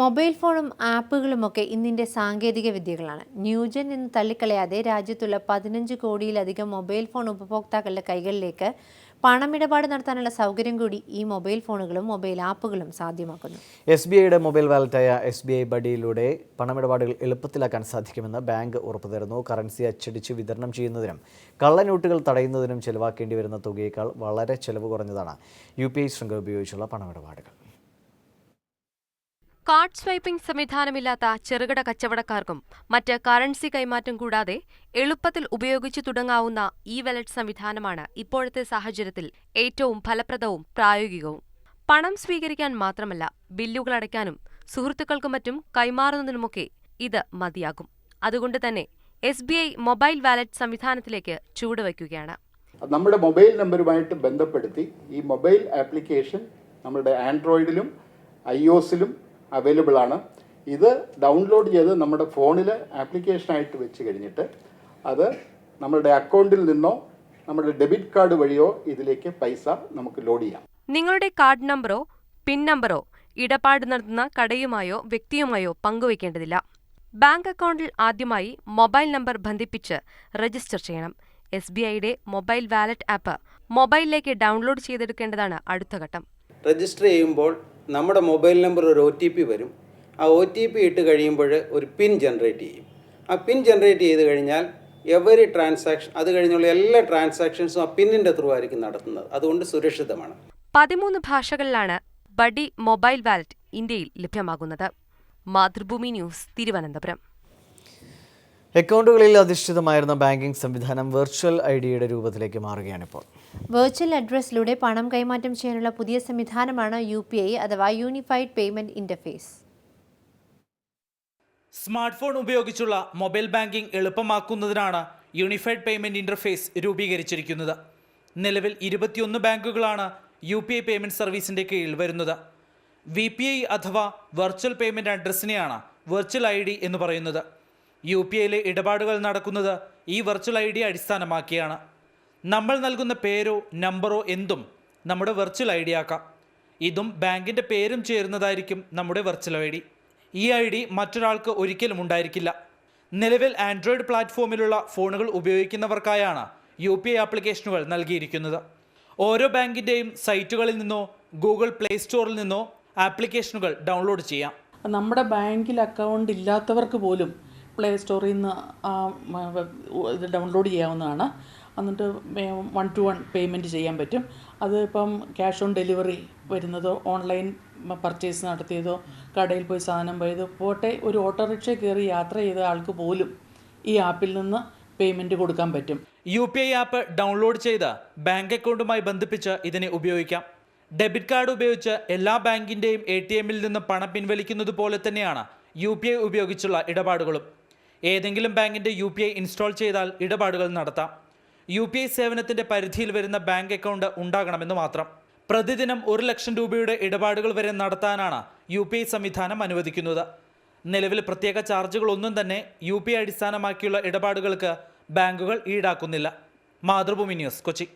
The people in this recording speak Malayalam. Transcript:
മൊബൈൽ ഫോണും ആപ്പുകളുമൊക്കെ ഇന്നിന്റെ സാങ്കേതിക വിദ്യകളാണ്. ന്യൂജൻ എന്ന് തള്ളിക്കളയാതെ രാജ്യത്തുള്ള പതിനഞ്ച് കോടിയിലധികം മൊബൈൽ ഫോൺ ഉപഭോക്താക്കളുടെ കൈകളിലേക്ക് പണമിടപാട് നടത്താനുള്ള സൗകര്യം കൂടി ഈ മൊബൈൽ ഫോണുകളും മൊബൈൽ ആപ്പുകളും സാധ്യമാക്കുന്നു. എസ് ബി ഐയുടെ മൊബൈൽ വാലറ്റായ എസ് ബി ഐ ബഡിയിലൂടെ പണമിടപാടുകൾ എളുപ്പത്തിലാക്കാൻ സാധിക്കുമെന്ന് ബാങ്ക് ഉറപ്പു തരുന്നു. കറൻസി അച്ചടിച്ച് വിതരണം ചെയ്യുന്നതിനും കള്ളനോട്ടുകൾ തടയുന്നതിനും ചെലവാക്കേണ്ടി വരുന്ന തുകയേക്കാൾ വളരെ ചെലവ് കുറഞ്ഞതാണ്. യു പി ഐ ശൃംഖല ഉപയോഗിച്ചുള്ള പണമിടപാടുകൾ. കാർഡ് സ്വൈപ്പിംഗ് സംവിധാനമില്ലാത്ത ചെറുകിട കച്ചവടക്കാർക്കും മറ്റ് കറൻസി കൈമാറ്റം കൂടാതെ എളുപ്പത്തിൽ ഉപയോഗിച്ചു തുടങ്ങാവുന്ന ഇ വലറ്റ് സംവിധാനമാണ് ഇപ്പോഴത്തെ സാഹചര്യത്തിൽ ഏറ്റവും ഫലപ്രദവും പ്രായോഗികവും. പണം സ്വീകരിക്കാൻ മാത്രമല്ല ബില്ലുകൾ അടയ്ക്കാനും സുഹൃത്തുക്കൾക്കും മറ്റും കൈമാറുന്നതിനുമൊക്കെ ഇത് മതിയാകും. അതുകൊണ്ട് തന്നെ S B I mobile wallet സംവിധാനത്തിലേക്ക് ചുവടുവയ്ക്കുകയാണ്. നമ്മുടെ മൊബൈൽ നമ്പറുമായിട്ട് ബന്ധപ്പെടുത്തി ഈ മൊബൈൽ ആപ്ലിക്കേഷൻ നമ്മുടെ ആൻഡ്രോയിഡിലും ഐ ഒസിലും അവൈലബിൾ ആണ്. ഇത് ഡൗൺലോഡ് ചെയ്ത് നമ്മുടെ ഫോണിൽ ആപ്ലിക്കേഷനായിട്ട് വെച്ച് കഴിഞ്ഞിട്ട് അത് നമ്മളുടെ അക്കൗണ്ടിൽ നിന്നോ നമ്മുടെ ഡെബിറ്റ് കാർഡ് വഴിയോ ഇതിലേക്ക് പൈസ നമുക്ക് ലോഡ് ചെയ്യാം. നിങ്ങളുടെ കാർഡ് നമ്പറോ പിൻ നമ്പറോ ഇടപാട് നടത്തുന്ന കടയുമായോ വ്യക്തിയുമായോ പങ്കുവയ്ക്കേണ്ടതില്ല. ബാങ്ക് അക്കൗണ്ടിൽ ആദ്യമായി മൊബൈൽ നമ്പർ ബന്ധിപ്പിച്ച് രജിസ്റ്റർ ചെയ്യണം. എസ് ബി ഐയുടെ മൊബൈൽ വാലറ്റ് ആപ്പ് മൊബൈലിലേക്ക് ഡൗൺലോഡ് ചെയ്തെടുക്കേണ്ടതാണ് അടുത്ത ഘട്ടം. രജിസ്റ്റർ ചെയ്യുമ്പോൾ നമ്മുടെ മൊബൈൽ നമ്പർ ഒരു ഒ ടി പി വരും. ആ ഒ ടി പി ഇട്ട് കഴിയുമ്പോൾ ഒരു പിൻ ജനറേറ്റ് ചെയ്യും. ആ പിൻ ജനറേറ്റ് ചെയ്ത് കഴിഞ്ഞാൽ എവറി ട്രാൻസാക്ഷൻ അത് കഴിഞ്ഞുള്ള എല്ലാ ട്രാൻസാക്ഷൻസും ആ പിന്നിന്റെ ത്രൂ ആയിരിക്കും നടത്തുന്നത്. അതുകൊണ്ട് സുരക്ഷിതമാണ്. പതിമൂന്ന് ഭാഷകളിലാണ് ബഡി മൊബൈൽ വാലറ്റ് ഇന്ത്യയിൽ ലഭ്യമാകുന്നത്. മാതൃഭൂമി ന്യൂസ് തിരുവനന്തപുരം. അക്കൗണ്ടുകളിൽ അധിഷ്ഠിതമായിരുന്ന ബാങ്കിംഗ് സംവിധാനം വെർച്വൽ ഐ ഡിയുടെ രൂപത്തിലേക്ക് മാറുകയാണിപ്പോൾ വെർച്വൽ അഡ്രസ്സിലൂടെ പണം കൈമാറ്റം ചെയ്യാനുള്ള പുതിയ സംവിധാനമാണ് യു പി ഐ അഥവാ unified payment interface. Smart phone ഉപയോഗിച്ചുള്ള മൊബൈൽ ബാങ്കിംഗ് എളുപ്പമാക്കുന്നതിനാണ് യൂണിഫൈഡ് പേയ്മെന്റ് ഇന്റർഫേസ് രൂപീകരിച്ചിരിക്കുന്നത്. നിലവിൽ ഇരുപത്തിയൊന്ന് ബാങ്കുകളാണ് യു പി ഐ പേയ്മെന്റ് സർവീസിന്റെ കീഴിൽ വരുന്നത്. വി പി ഐ അഥവാ വെർച്വൽ പേയ്മെന്റ് അഡ്രസ്സിനെയാണ് വെർച്വൽ ഐ ഡി എന്ന് പറയുന്നത്. യു പി ഐയിലെ ഇടപാടുകൾ നടക്കുന്നത് ഈ വെർച്വൽ ഐ ഡി അടിസ്ഥാനമാക്കിയാണ്. നമ്മൾ നൽകുന്ന പേരോ നമ്പറോ എന്തും നമ്മുടെ വെർച്വൽ ഐ ഡി ആക്കാം. ഇതും ബാങ്കിന്റെ പേരും ചേരുന്നതായിരിക്കും നമ്മുടെ വെർച്വൽ ഐ ഡി. ഈ ഐ ഡി മറ്റൊരാൾക്ക് ഒരിക്കലും ഉണ്ടായിരിക്കില്ല. നിലവിൽ ആൻഡ്രോയിഡ് പ്ലാറ്റ്ഫോമിലുള്ള ഫോണുകൾ ഉപയോഗിക്കുന്നവർക്കായാണ് യു പി ഐ ആപ്ലിക്കേഷനുകൾ നൽകിയിരിക്കുന്നത്. ഓരോ ബാങ്കിന്റെയും സൈറ്റുകളിൽ നിന്നോ ഗൂഗിൾ പ്ലേ സ്റ്റോറിൽ നിന്നോ ആപ്ലിക്കേഷനുകൾ ഡൗൺലോഡ് ചെയ്യാം. നമ്മുടെ ബാങ്കിൽ അക്കൗണ്ട് ഇല്ലാത്തവർക്ക് പോലും പ്ലേ സ്റ്റോറിൽ നിന്ന് ഇത് ഡൗൺലോഡ് ചെയ്യാവുന്നതാണ്. എന്നിട്ട് വൺ ടു വൺ പേയ്മെന്റ് ചെയ്യാൻ പറ്റും. അത് ഇപ്പം ക്യാഷ് ഓൺ ഡെലിവറി വരുന്നതോ ഓൺലൈൻ പർച്ചേസ് നടത്തിയതോ കടയിൽ പോയി സാധനം പോയതോ പോട്ടെ ഒരു ഓട്ടോറിക്ഷ കയറി യാത്ര ചെയ്ത ആൾക്ക് പോലും ഈ ആപ്പിൽ നിന്ന് പേയ്മെന്റ് കൊടുക്കാൻ പറ്റും. U P I app download ചെയ്ത് ബാങ്ക് അക്കൗണ്ടുമായി ബന്ധിപ്പിച്ച് ഇതിനെ ഉപയോഗിക്കാം. ഡെബിറ്റ് കാർഡ് ഉപയോഗിച്ച് എല്ലാ ബാങ്കിന്റെയും എ ടി എമ്മിൽ നിന്ന് പണം പിൻവലിക്കുന്നത് പോലെ തന്നെയാണ് യു പി ഐ ഉപയോഗിച്ചുള്ള ഇടപാടുകളും. ഏതെങ്കിലും ബാങ്കിന്റെ യു പി ഐ ഇൻസ്റ്റാൾ ചെയ്താൽ ഇടപാടുകൾ നടത്താം. യു പി ഐ സേവനത്തിന്റെ പരിധിയിൽ വരുന്ന ബാങ്ക് അക്കൗണ്ട് ഉണ്ടാകണമെന്ന് മാത്രം. പ്രതിദിനം ഒരു ലക്ഷം രൂപയുടെ ഇടപാടുകൾ വരെ നടത്താനാണ് യു പി ഐ സംവിധാനം അനുവദിക്കുന്നത്. നിലവിൽ പ്രത്യേക ചാർജുകളൊന്നും തന്നെ യു പി ഐ അടിസ്ഥാനമാക്കിയുള്ള ഇടപാടുകൾക്ക് ബാങ്കുകൾ ഈടാക്കുന്നില്ല. മാതൃഭൂമി ന്യൂസ് കൊച്ചി.